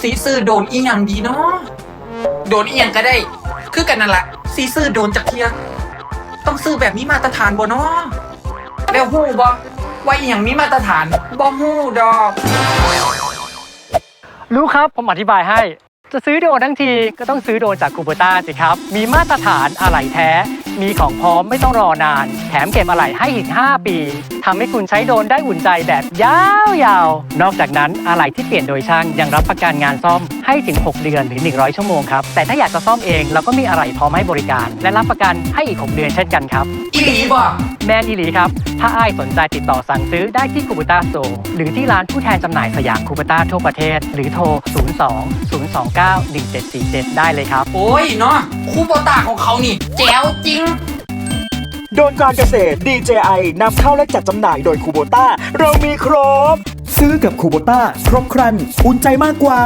ซีซื้อโดนอีหยังดีเนาะโดนอีหยังก็ได้ คือกันนั่นแหละซีซื้อโดนจากเทียต้องซื้อแบบมีมาตรฐานบ่เนาะแล้วหู้บ่ว่าอีหยังมีมาตรฐานบ่หู้ดอก รู้ครับ ผมอธิบายให้ จะซื้อโดรนทั้งทีก็ต้องซื้อโดรนจากคูเปอร์ต้าสิครับ มีมาตรฐานอะไหล่แท้ มีของพร้อมไม่ต้องรอนาน แถมเก็บอะไหล่ให้อีก 5 ปีทำให้คุณใช้โดรนได้อุ่นใจแบบยาวๆ นอกจากนั้นอะไหล่ที่เปลี่ยนโดยช่างยังรับประกันงานซ่อมให้ถึง 6 เดือนหรือ100 ชั่วโมงครับ แต่ถ้าอยากจะซ่อมเองเราก็มีอะไหล่พร้อมให้บริการ และรับประกันให้อีก 6 เดือนเช่นกันครับอีหลีบ่แมนอีหลีครับ ถ้าอ้ายสนใจติดต่อสั่งซื้อได้ที่คูเปอร์ต้าโซหรือที่ร้านผู้แทนจำหน่ายสยามคูเปอร์ต้าทั่วประเทศ หรือโทร 02 029 1747 ได้เลยครับ โอ้ยเนาะคูโบตาของเขานี่แจ๋วจริง โดนการเกษตร DJI นำเข้าและจัดจำหน่ายโดยคูโบต้าเรามีครบ ซื้อกับคูโบต้าครบครัน อุ่นใจมากกว่า